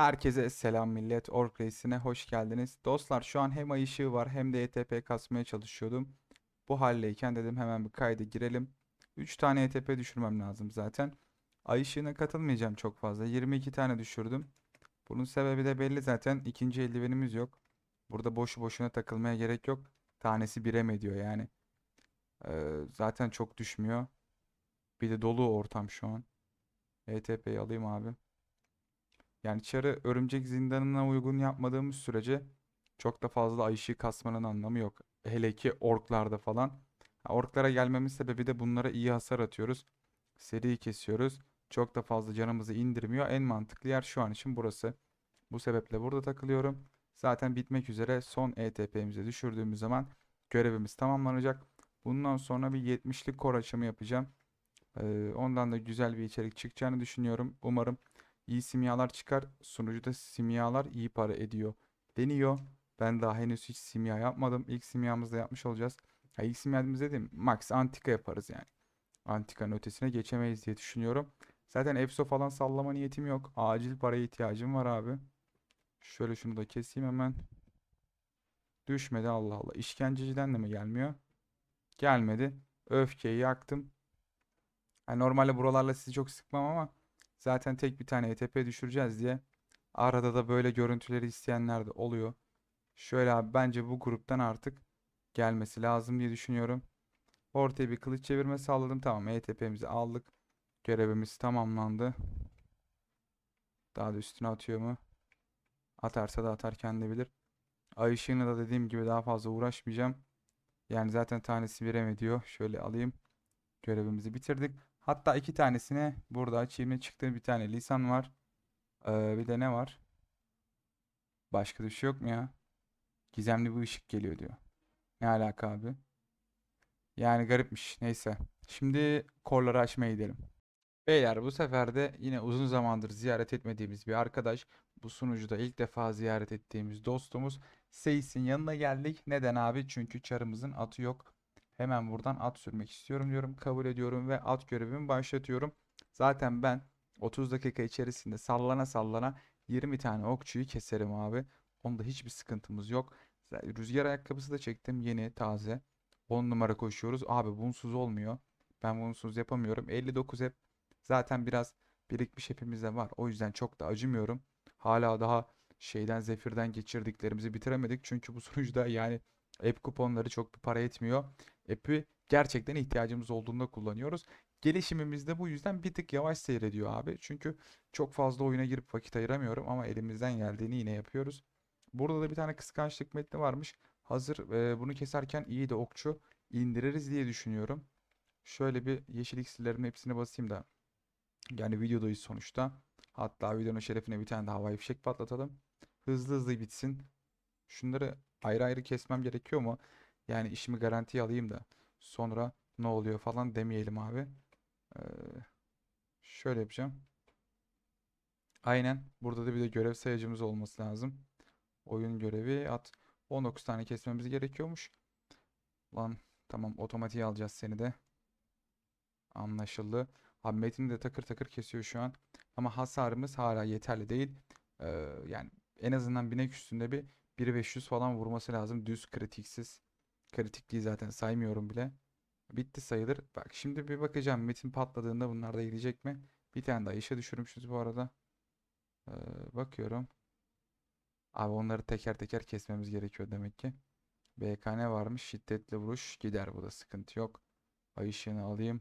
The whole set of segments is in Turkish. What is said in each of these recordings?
Herkese selam millet. Ork Reis'ine hoş geldiniz. Dostlar şu an hem ay ışığı var hem de ETP kasmaya çalışıyordum. Bu haldeyken dedim hemen bir kayda girelim. 3 tane ETP düşürmem lazım zaten. Ay ışığına katılmayacağım çok fazla. 22 tane düşürdüm. Bunun sebebi de belli zaten. İkinci eldivenimiz yok. Burada boşu boşuna takılmaya gerek yok. Tanesi 1'e mi ediyor yani. Ee, zaten çok düşmüyor. Bir de dolu ortam şu an. ETP'yi alayım abi. Yani çarı örümcek zindanına uygun yapmadığımız sürece çok da fazla ay kasmanın anlamı yok. Hele ki orklarda falan. Orklara gelmemin sebebi de bunlara iyi hasar atıyoruz. Seri kesiyoruz. Çok da fazla canımızı indirmiyor. En mantıklı yer şu an için burası. Bu sebeple burada takılıyorum. Zaten bitmek üzere son ETP'mize düşürdüğümüz zaman görevimiz tamamlanacak. Bundan sonra bir 70'lik kor açımı yapacağım. Ee, ondan da güzel bir içerik çıkacağını düşünüyorum. Umarım iyi simyalar çıkar. Sunucuda simyalar iyi para ediyor deniyor. Ben daha henüz hiç simya yapmadım. İlk simyamızda yapmış olacağız. Ha, ilk simyamız dedim max antika yaparız yani. Antikanın ötesine geçemeyiz diye düşünüyorum. Zaten EFSO falan sallama niyetim yok. Acil paraya ihtiyacım var abi. Şöyle şunu da keseyim hemen. Düşmedi Allah Allah. İşkenceciden de mi gelmiyor? Gelmedi. Öfkeyi yaktım. Ha, normalde buralarla sizi çok sıkmam ama zaten tek bir tane ETP düşüreceğiz diye arada da böyle görüntüleri isteyenler de oluyor. Şöyle abi bence bu gruptan artık gelmesi lazım diye düşünüyorum. Ortaya bir kılıç çevirme sağladım. Tamam ETP'mizi aldık. Görevimiz tamamlandı. Daha da üstüne atıyor mu? Atarsa da atar kendi bilir. Ay ışığını da dediğim gibi daha fazla uğraşmayacağım. Yani zaten tanesi verem ediyor. Şöyle alayım. Görevimizi bitirdik. Hatta iki tanesine burada açayım. Ne çıktı? Bir tane lisan var. Ee, bir de ne var? Başka bir şey yok mu ya? Gizemli bir ışık geliyor diyor. Ne alaka abi? Yani garipmiş. Neyse. Şimdi korları açmaya gidelim. Beyler bu sefer de yine uzun zamandır ziyaret etmediğimiz bir arkadaş. Bu sunucuda ilk defa ziyaret ettiğimiz dostumuz Seyis'in yanına geldik. Neden abi? Çünkü çarımızın atı yok. Hemen buradan at sürmek istiyorum diyorum. Kabul ediyorum ve at görevimi başlatıyorum. Zaten ben 30 dakika içerisinde sallana sallana 20 tane okçuyu keserim abi. Onda hiçbir sıkıntımız yok. Rüzgar ayakkabısı da çektim. Yeni, taze. 10 numara koşuyoruz. Abi bunsuz olmuyor. Ben bunsuz yapamıyorum. 59 hep zaten biraz birikmiş hepimizde var. O yüzden çok da acımıyorum. Hala daha şeyden Zefir'den geçirdiklerimizi bitiremedik. Çünkü bu sunucuda yani app kuponları çok bir para etmiyor. App'i gerçekten ihtiyacımız olduğunda kullanıyoruz. Gelişimimiz de bu yüzden bir tık yavaş seyrediyor abi. Çünkü çok fazla oyuna girip vakit ayıramıyorum ama elimizden geldiğini yine yapıyoruz. Burada da bir tane kıskançlık metni varmış. Hazır e, bunu keserken iyi de okçu indiririz diye düşünüyorum. Şöyle bir yeşil iksirlerin hepsine basayım da. Yani videodayız sonuçta. Hatta videonun şerefine bir tane de havai fişek patlatalım. Hızlı hızlı bitsin. Şunları ayrı ayrı kesmem gerekiyor mu? Yani işimi garantiye alayım da sonra ne oluyor falan demeyelim abi. Ee, şöyle yapacağım. Aynen. Burada da bir de görev sayacımız olması lazım. Oyun görevi at. 19 tane kesmemiz gerekiyormuş. Lan tamam otomatiğe alacağız seni de. Anlaşıldı. Abi Metin de takır takır kesiyor şu an. Ama hasarımız hala yeterli değil. Ee, yani en azından binek üstünde bir 1500 falan vurması lazım. Düz kritiksiz. Kritik değil zaten saymıyorum bile. Bitti sayılır. Bak şimdi bir bakacağım. Metin patladığında bunlar da gidecek mi? Bir tane daha işe düşürmüşüz bu arada. Ee, bakıyorum. Abi onları teker teker kesmemiz gerekiyor demek ki. BKN varmış. Şiddetli vuruş gider bu da sıkıntı yok. Ay ışığını alayım.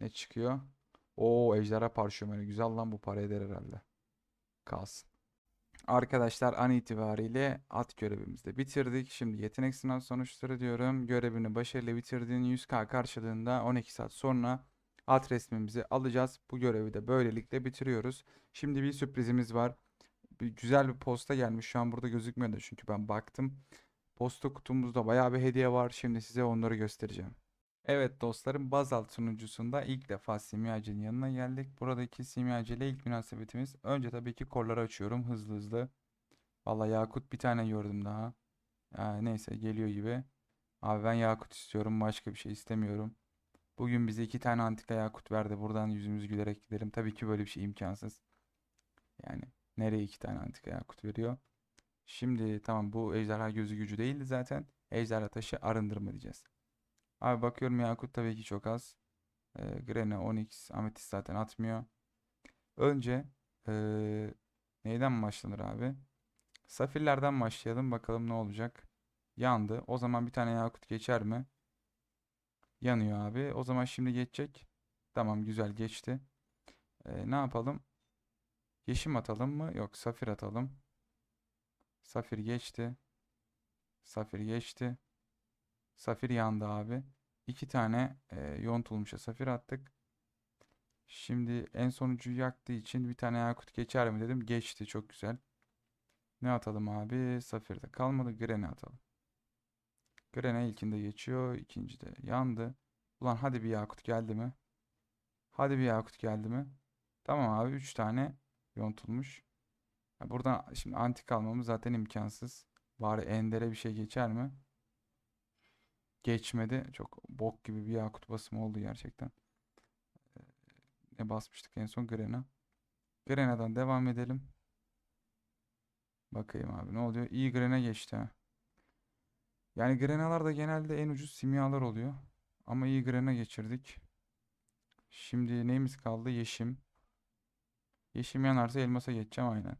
Ne çıkıyor? Oo ejderha parşömeni. Güzel lan bu para eder herhalde. Kalsın. Arkadaşlar an itibariyle at görevimizi bitirdik. Şimdi yetenek sınav sonuçları diyorum. Görevini başarıyla bitirdiğin 100k karşılığında 12 saat sonra at resmimizi alacağız. Bu görevi de böylelikle bitiriyoruz. Şimdi bir sürprizimiz var. Bir güzel bir posta gelmiş. Şu an burada gözükmüyor da çünkü ben baktım. Posta kutumuzda bayağı bir hediye var. Şimdi size onları göstereceğim. Evet dostlarım Bazalt sunucusunda ilk defa simyacının yanına geldik. Buradaki simyacı ile ilk münasebetimiz. Önce tabii ki kolları açıyorum hızlı hızlı. Vallahi Yakut bir tane gördüm daha. Ya, neyse geliyor gibi. Abi ben Yakut istiyorum başka bir şey istemiyorum. Bugün bize iki tane antika Yakut verdi. Buradan yüzümüz gülerek gidelim. Tabii ki böyle bir şey imkansız. Yani Nereye iki tane antika yakut veriyor? Şimdi tamam bu ejderha gözü gücü değildi zaten. Ejderha taşı arındırma diyeceğiz. Abi bakıyorum yakut tabii ki çok az. Ee, Grene, Onyx, Ametist zaten atmıyor. Önce ee, neyden başlanır abi? Safirlerden başlayalım bakalım ne olacak. Yandı. O zaman bir tane yakut geçer mi? Yanıyor abi. O zaman şimdi geçecek. Tamam güzel geçti. Ee, ne yapalım? Yeşim atalım mı? Yok safir atalım. Safir geçti. Safir geçti. Safir yandı abi. İki tane e, yontulmuşa safir attık. Şimdi en sonuncuyu yaktığı için bir tane yakut geçer mi dedim. Geçti çok güzel. Ne atalım abi? Safir'de kalmadı. Gren'e atalım. Gren'e ilkinde geçiyor. ikincide yandı. Ulan hadi bir yakut geldi mi? Hadi bir yakut geldi mi? Tamam abi 3 tane yontulmuş. Ya buradan şimdi antik almamız zaten imkansız. Bari Ender'e bir şey geçer mi? Geçmedi. Çok bok gibi bir yakut basımı oldu gerçekten. Ee, Ne basmıştık en son? Grena. Grena'dan devam edelim. Bakayım abi ne oluyor? İyi Grena geçti ha. Yani Grena'lar da genelde en ucuz simyalar oluyor. Ama iyi Grena geçirdik. Şimdi neyimiz kaldı? Yeşim. Yeşim yanarsa elmasa geçeceğim aynen.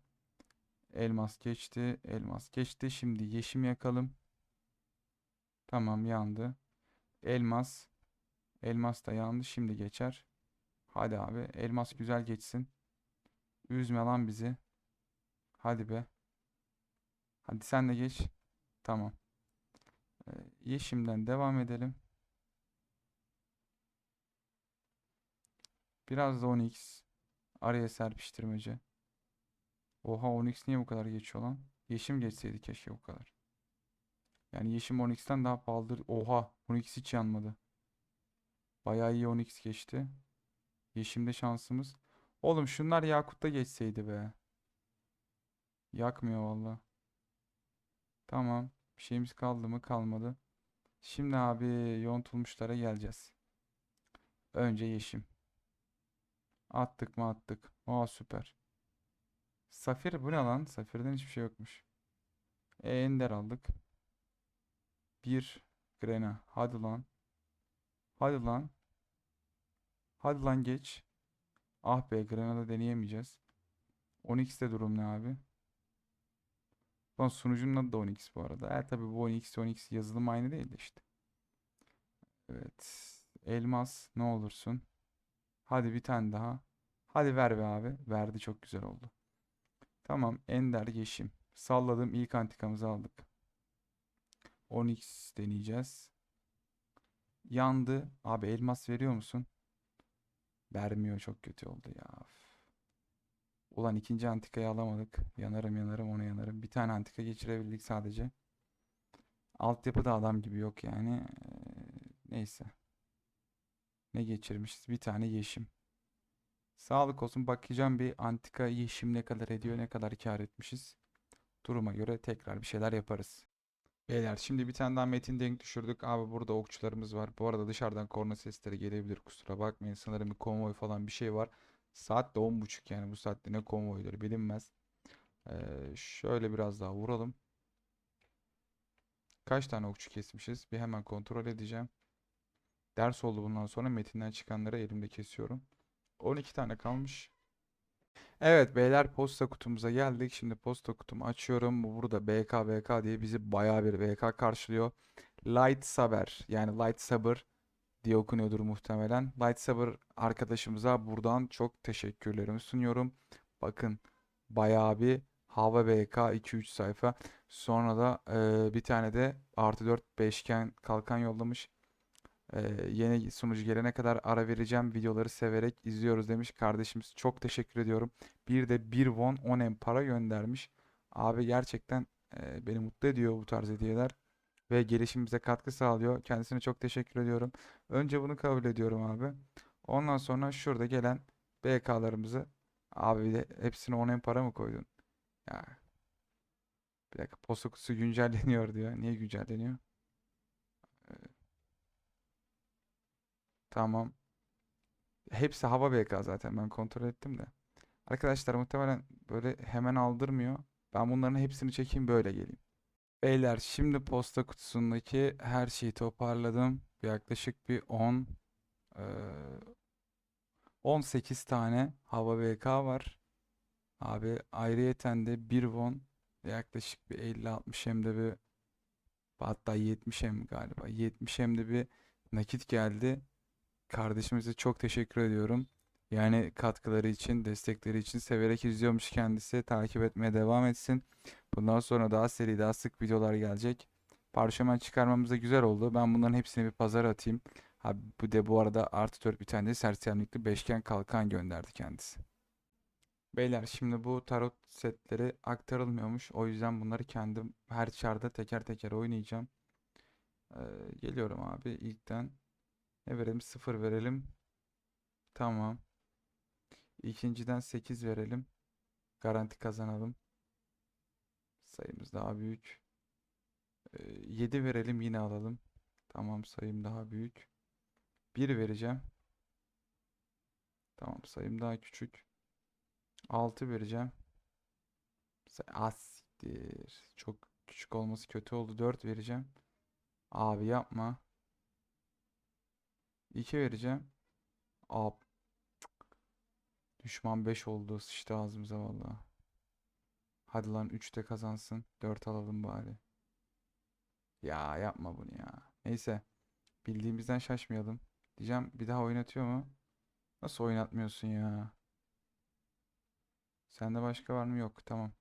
Elmas geçti. Elmas geçti. Şimdi yeşim yakalım. Tamam yandı. Elmas. Elmas da yandı. Şimdi geçer. Hadi abi. Elmas güzel geçsin. Üzme lan bizi. Hadi be. Hadi sen de geç. Tamam. Ee, yeşimden devam edelim. Biraz da Onyx. Araya serpiştirmece. Oha Onyx niye bu kadar geçiyor lan? Yeşim geçseydi keşke bu kadar. Yani Yeşim Onyx'ten daha pahalıdır. Oha Onyx hiç yanmadı. Bayağı iyi Onyx geçti. Yeşim'de şansımız. Oğlum şunlar Yakut'ta geçseydi be. Yakmıyor valla. Tamam. Bir şeyimiz kaldı mı? Kalmadı. Şimdi abi yontulmuşlara geleceğiz. Önce Yeşim. Attık mı attık. Aa süper. Safir bu ne lan? Safir'den hiçbir şey yokmuş. E, Ender aldık. Bir Grena. Hadi lan. Hadi lan. Hadi lan geç. Ah be Grena'da deneyemeyeceğiz. Onyx'te durum ne abi? Lan sunucunun adı da Onyx bu arada. E tabi bu Onyx Onyx yazılım aynı değil de işte. Evet. Elmas ne olursun. Hadi bir tane daha. Hadi ver be abi. Verdi çok güzel oldu. Tamam Ender Yeşim. Salladım ilk antikamızı aldık. Onyx deneyeceğiz. Yandı. Abi elmas veriyor musun? Vermiyor çok kötü oldu ya. Ulan ikinci antikayı alamadık. Yanarım yanarım ona yanarım. Bir tane antika geçirebildik sadece. Altyapı da adam gibi yok yani. Ee, neyse. Ne geçirmişiz? Bir tane yeşim. Sağlık olsun. Bakacağım bir antika yeşim ne kadar ediyor, ne kadar kar etmişiz. Duruma göre tekrar bir şeyler yaparız. Beyler şimdi bir tane daha metin denk düşürdük. Abi burada okçularımız var. Bu arada dışarıdan korna sesleri gelebilir. Kusura bakmayın. Sanırım bir konvoy falan bir şey var. Saat de 10.30 yani bu saatte ne konvoyları bilinmez. Ee, şöyle biraz daha vuralım. Kaç tane okçu kesmişiz? Bir hemen kontrol edeceğim. Ders oldu bundan sonra metinden çıkanları elimde kesiyorum. 12 tane kalmış. Evet beyler posta kutumuza geldik. Şimdi posta kutumu açıyorum. Bu burada BK BK diye bizi bayağı bir BK karşılıyor. Light Saber yani Light Saber diye okunuyordur muhtemelen. Light Saber arkadaşımıza buradan çok teşekkürlerimi sunuyorum. Bakın bayağı bir Hava BK 2-3 sayfa. Sonra da e, bir tane de artı 4 beşgen kalkan yollamış. Yeni sunucu gelene kadar ara vereceğim. Videoları severek izliyoruz demiş kardeşimiz. Çok teşekkür ediyorum. Bir de 1 won 10 em para göndermiş. Abi gerçekten beni mutlu ediyor bu tarz hediyeler. Ve gelişimimize katkı sağlıyor. Kendisine çok teşekkür ediyorum. Önce bunu kabul ediyorum abi. Ondan sonra şurada gelen BK'larımızı abi bir de hepsine 10 em para mı koydun? Ya. Bir dakika posta kutusu güncelleniyor diyor. Niye güncelleniyor? Tamam. Hepsi hava BK zaten ben kontrol ettim de. Arkadaşlar muhtemelen böyle hemen aldırmıyor. Ben bunların hepsini çekeyim böyle geleyim. Beyler şimdi posta kutusundaki her şeyi toparladım. Yaklaşık bir 10 eee, 18 tane hava VK var. Abi ayrıyeten de bir won yaklaşık bir 50-60 hem de bir hatta 70 hem galiba 70 hem de bir nakit geldi. Kardeşimize çok teşekkür ediyorum. Yani katkıları için, destekleri için severek izliyormuş kendisi. Takip etmeye devam etsin. Bundan sonra daha seri, daha sık videolar gelecek. Parşömen çıkarmamız da güzel oldu. Ben bunların hepsini bir pazara atayım. Ha, bu de bu arada artı 4 bir tane de sersemlikli beşgen kalkan gönderdi kendisi. Beyler şimdi bu tarot setleri aktarılmıyormuş. O yüzden bunları kendim her çarda teker teker oynayacağım. Ee, geliyorum abi ilkten. Ne verelim? 0 verelim. Tamam. İkinciden 8 verelim. Garanti kazanalım. Sayımız daha büyük. 7 verelim yine alalım. Tamam sayım daha büyük. 1 vereceğim. Tamam sayım daha küçük. 6 vereceğim. Say- Az siktir. Çok küçük olması kötü oldu. 4 vereceğim. Abi yapma. 2 vereceğim. Ab. Düşman 5 oldu. Sıçtı ağzımıza vallahi. Hadi lan 3 de kazansın. 4 alalım bari. Ya yapma bunu ya. Neyse. Bildiğimizden şaşmayalım. Diyeceğim bir daha oynatıyor mu? Nasıl oynatmıyorsun ya? Sende başka var mı? Yok. Tamam.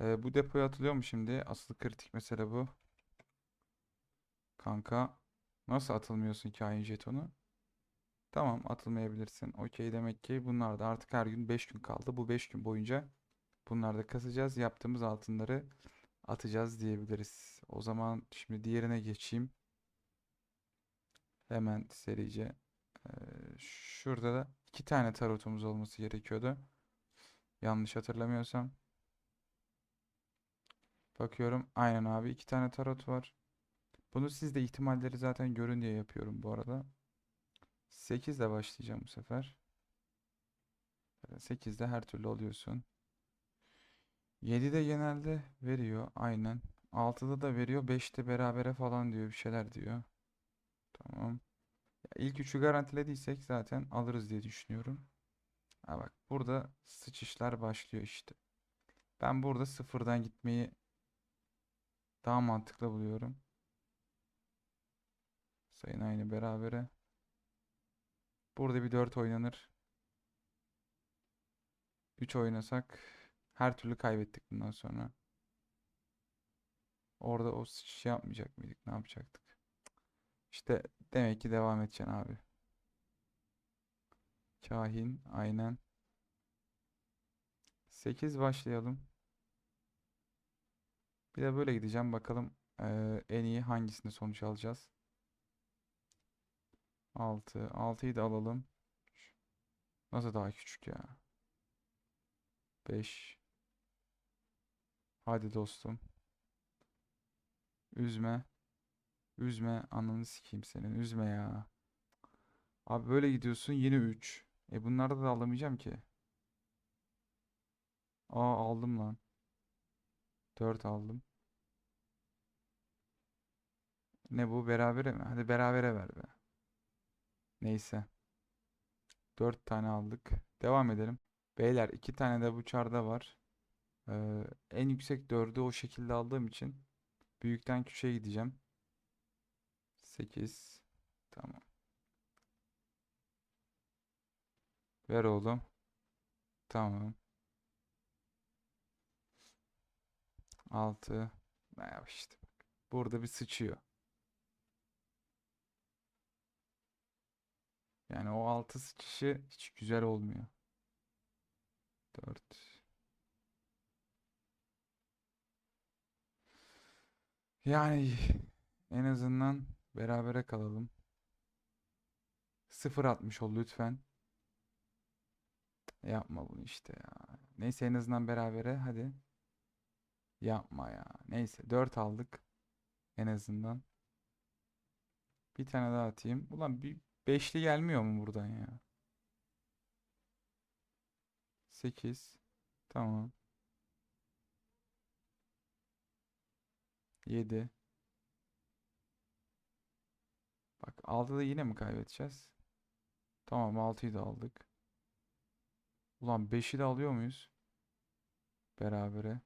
Ee, bu depoya atılıyor mu şimdi? Asıl kritik mesele bu. Kanka. Nasıl atılmıyorsun kain jetonu? Tamam atılmayabilirsin. Okey demek ki bunlar da artık her gün 5 gün kaldı. Bu 5 gün boyunca bunları da kasacağız. Yaptığımız altınları atacağız diyebiliriz. O zaman şimdi diğerine geçeyim. Hemen serice. Şurada da iki tane tarotumuz olması gerekiyordu. Yanlış hatırlamıyorsam. Bakıyorum. Aynen abi iki tane tarot var. Bunu siz de ihtimalleri zaten görün diye yapıyorum bu arada. 8 ile başlayacağım bu sefer. 8'de her türlü oluyorsun. 7'de genelde veriyor. Aynen. 6'da da veriyor. 5'te berabere falan diyor. Bir şeyler diyor. Tamam. Ya ilk üçü garantilediysek zaten alırız diye düşünüyorum. Ha bak burada sıçışlar başlıyor işte. Ben burada sıfırdan gitmeyi daha mantıklı buluyorum. Sayın aynı berabere. Burada bir 4 oynanır. 3 oynasak her türlü kaybettik bundan sonra. Orada o sıçış yapmayacak mıydık? Ne yapacaktık? İşte demek ki devam edeceksin abi. Kahin aynen. 8 başlayalım. Bir de böyle gideceğim. Bakalım eee, en iyi hangisinde sonuç alacağız. 6. 6'yı da alalım. Nasıl daha küçük ya? 5. Hadi dostum. Üzme. Üzme. Ananı sikeyim senin. Üzme ya. Abi böyle gidiyorsun yine 3. E bunlarda da alamayacağım ki. Aa aldım lan. 4 aldım. Ne bu? Berabere mi? Hadi berabere ver be. Neyse. 4 tane aldık. Devam edelim. Beyler 2 tane de bu çarda var. Ee, en yüksek 4'ü o şekilde aldığım için büyükten küçüğe gideceğim. 8. Tamam. Ver oğlum. Tamam. 6. Ya işte. Burada bir sıçıyor. Yani o 6 sıçışı hiç güzel olmuyor. 4. Yani en azından berabere kalalım. 0.60 ol lütfen. Yapma bunu işte ya. Neyse en azından berabere hadi. Yapma ya. Neyse 4 aldık. En azından. Bir tane daha atayım. Ulan bir beşli gelmiyor mu buradan ya? 8. Tamam. 7. Bak 6'da yine mi kaybedeceğiz? Tamam 6'yı da aldık. Ulan 5'i de alıyor muyuz? Berabere.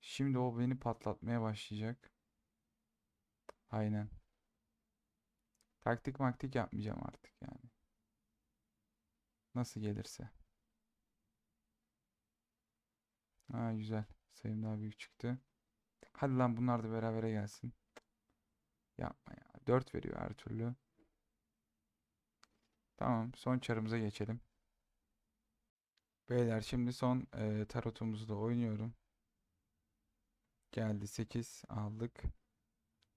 Şimdi o beni patlatmaya başlayacak. Aynen. Taktik maktik yapmayacağım artık yani. Nasıl gelirse. Ha güzel. Sayım daha büyük çıktı. Hadi lan bunlar da berabere gelsin. Yapma ya. 4 veriyor her türlü. Tamam. Son çarımıza geçelim. Beyler şimdi son e, tarotumuzu da oynuyorum. Geldi 8 aldık.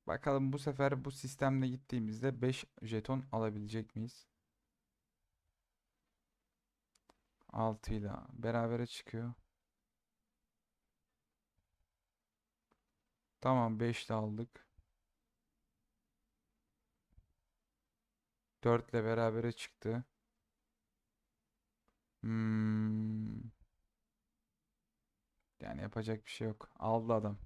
Bakalım bu sefer bu sistemle gittiğimizde 5 jeton alabilecek miyiz? 6 ile berabere çıkıyor. Tamam 5 de aldık. 4 ile berabere çıktı. Hmm. Yani yapacak bir şey yok. Aldı adam.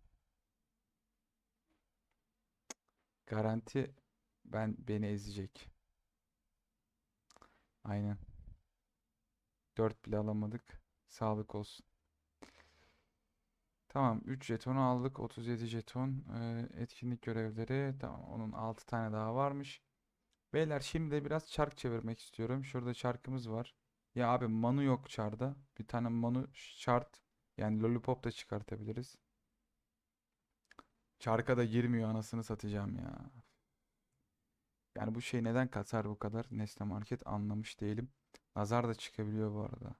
Garanti ben beni ezecek. Aynen. 4 bile alamadık. Sağlık olsun. Tamam 3 jetonu aldık. 37 jeton. Ee, etkinlik görevleri. Tamam onun 6 tane daha varmış. Beyler şimdi de biraz çark çevirmek istiyorum. Şurada çarkımız var. Ya abi manu yok çarda. Bir tane manu şart. Yani lollipop da çıkartabiliriz. Çarka da girmiyor anasını satacağım ya. Yani bu şey neden kasar bu kadar? Nesne Market anlamış değilim. Nazar da çıkabiliyor bu arada.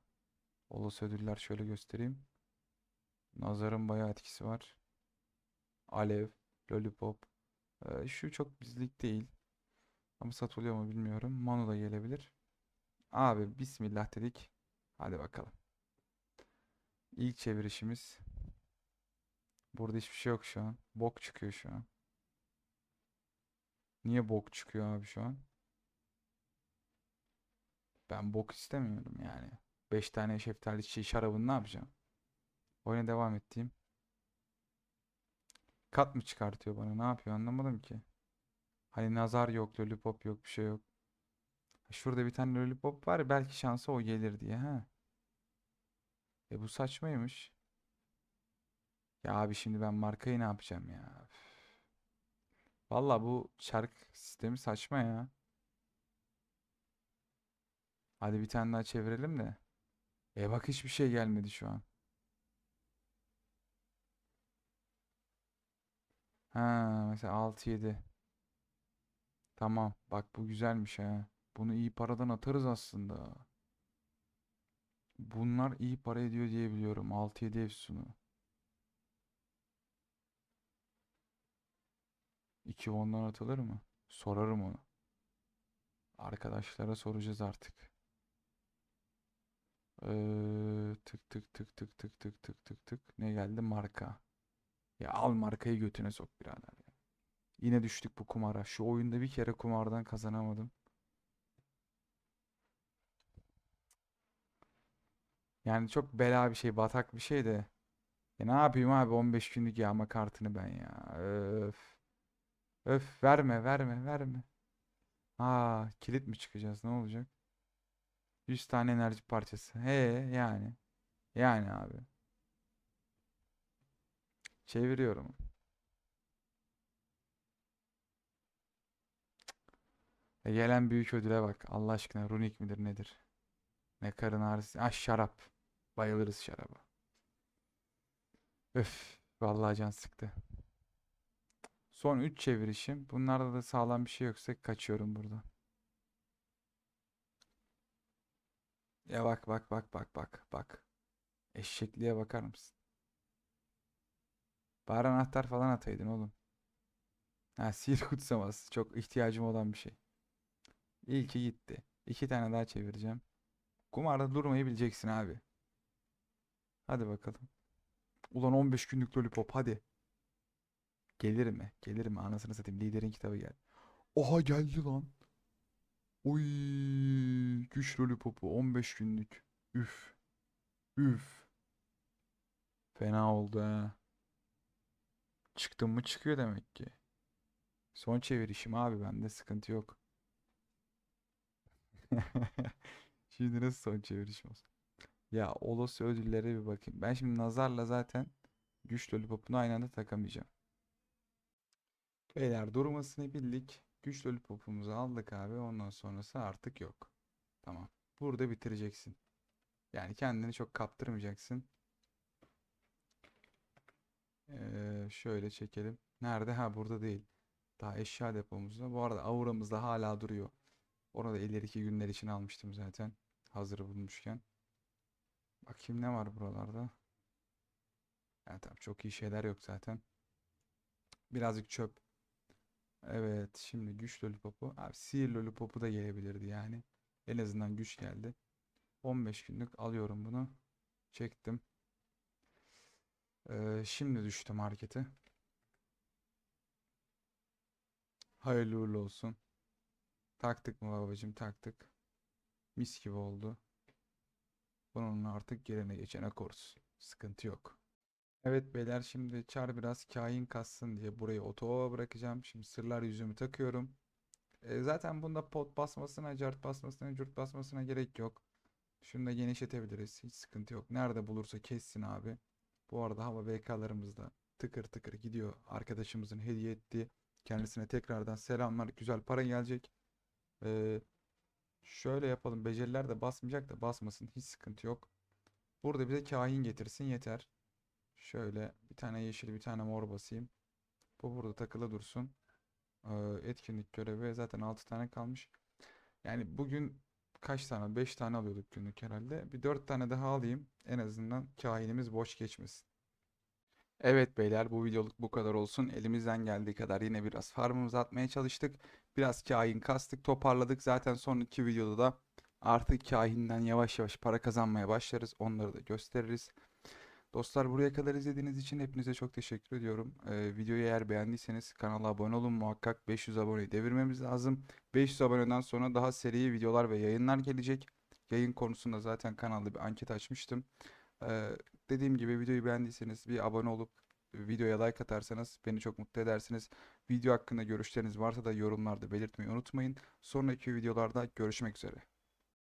Olası ödüller şöyle göstereyim. Nazarın bayağı etkisi var. Alev, Lollipop. Ee, şu çok bizlik değil. Ama satılıyor mu bilmiyorum. Manu da gelebilir. Abi bismillah dedik. Hadi bakalım. İlk çevirişimiz. Burada hiçbir şey yok şu an. Bok çıkıyor şu an. Niye bok çıkıyor abi şu an? Ben bok istemiyorum yani. 5 tane şeftali çiğ şarabını ne yapacağım? Oyuna devam ettiğim. Kat mı çıkartıyor bana? Ne yapıyor anlamadım ki. Hani nazar yok, lollipop yok, bir şey yok. Şurada bir tane lollipop var. Belki şansa o gelir diye. Ha. E bu saçmaymış. Ya abi şimdi ben markayı ne yapacağım ya? Valla bu çark sistemi saçma ya. Hadi bir tane daha çevirelim de. E bak hiçbir şey gelmedi şu an. Ha mesela 6-7. Tamam. Bak bu güzelmiş ha. Bunu iyi paradan atarız aslında. Bunlar iyi para ediyor diye biliyorum. 6-7 efsunu. 2 ondan atılır mı? Sorarım onu. Arkadaşlara soracağız artık. Ee, tık tık tık tık tık tık tık tık tık. Ne geldi? Marka. Ya al markayı götüne sok birader ya. Yine düştük bu kumara. Şu oyunda bir kere kumardan kazanamadım. Yani çok bela bir şey, batak bir şey de. Ya ne yapayım abi 15 günlük yağma kartını ben ya. Öf. Öf verme verme verme. Aa kilit mi çıkacağız ne olacak? 100 tane enerji parçası. He yani. Yani abi. Çeviriyorum. E gelen büyük ödüle bak. Allah aşkına runik midir nedir? Ne karın ağrısı. Ah şarap. Bayılırız şaraba. Öf. Vallahi can sıktı. Son 3 çevirişim. Bunlarda da sağlam bir şey yoksa kaçıyorum buradan. Ya bak bak bak bak bak bak. Eşekliğe bakar mısın? Bari anahtar falan ataydın oğlum. Ha sihir kutsaması. Çok ihtiyacım olan bir şey. İlki gitti. İki tane daha çevireceğim. Kumarda durmayı bileceksin abi. Hadi bakalım. Ulan 15 günlük lollipop hadi. Gelir mi? Gelir mi? Anasını satayım. Liderin kitabı geldi. Oha geldi lan. Oy, güç lollipopu 15 günlük. Üf. Üf. Fena oldu ha. Çıktım mı çıkıyor demek ki. Son çevirişim abi bende sıkıntı yok. Şimdi nasıl son çevirişim olsun? Ya olası ödüllere bir bakayım. Ben şimdi nazarla zaten güç lollipopunu aynı anda takamayacağım. Beyler durmasını bildik. Güç lollipopumuzu aldık abi. Ondan sonrası artık yok. Tamam. Burada bitireceksin. Yani kendini çok kaptırmayacaksın. Ee, şöyle çekelim. Nerede? Ha burada değil. Daha eşya depomuzda. Bu arada auramız da hala duruyor. Onu da ileriki günler için almıştım zaten. Hazır bulmuşken. Bakayım ne var buralarda. Yani tamam çok iyi şeyler yok zaten. Birazcık çöp. Evet şimdi güç lollipopu. Abi sihir lollipopu da gelebilirdi yani. En azından güç geldi. 15 günlük alıyorum bunu. Çektim. Ee, şimdi düştü markete. Hayırlı uğurlu olsun. Taktık mı babacığım taktık. Mis gibi oldu. Bununla artık gelene geçene koruz. Sıkıntı yok. Evet beyler şimdi çar biraz kain kassın diye burayı otoğa bırakacağım. Şimdi sırlar yüzümü takıyorum. E, zaten bunda pot basmasına, cart basmasına, cürt basmasına gerek yok. Şunu da genişletebiliriz. Hiç sıkıntı yok. Nerede bulursa kessin abi. Bu arada hava VK'larımız da tıkır tıkır gidiyor. Arkadaşımızın hediye ettiği. Kendisine tekrardan selamlar. Güzel para gelecek. Ee, şöyle yapalım. Beceriler de basmayacak da basmasın. Hiç sıkıntı yok. Burada bize kahin getirsin yeter. Şöyle bir tane yeşil bir tane mor basayım. Bu burada takılı dursun. Ee, etkinlik görevi zaten 6 tane kalmış. Yani bugün kaç tane? 5 tane alıyorduk günlük herhalde. Bir 4 tane daha alayım. En azından kahinimiz boş geçmesin. Evet beyler bu videoluk bu kadar olsun. Elimizden geldiği kadar yine biraz farmımızı atmaya çalıştık. Biraz kahin kastık, toparladık. Zaten son iki videoda da artık kahinden yavaş yavaş para kazanmaya başlarız. Onları da gösteririz. Dostlar buraya kadar izlediğiniz için hepinize çok teşekkür ediyorum. Ee, videoyu eğer beğendiyseniz kanala abone olun. Muhakkak 500 aboneyi devirmemiz lazım. 500 aboneden sonra daha seri videolar ve yayınlar gelecek. Yayın konusunda zaten kanalda bir anket açmıştım. Ee, dediğim gibi videoyu beğendiyseniz bir abone olup videoya like atarsanız beni çok mutlu edersiniz. Video hakkında görüşleriniz varsa da yorumlarda belirtmeyi unutmayın. Sonraki videolarda görüşmek üzere.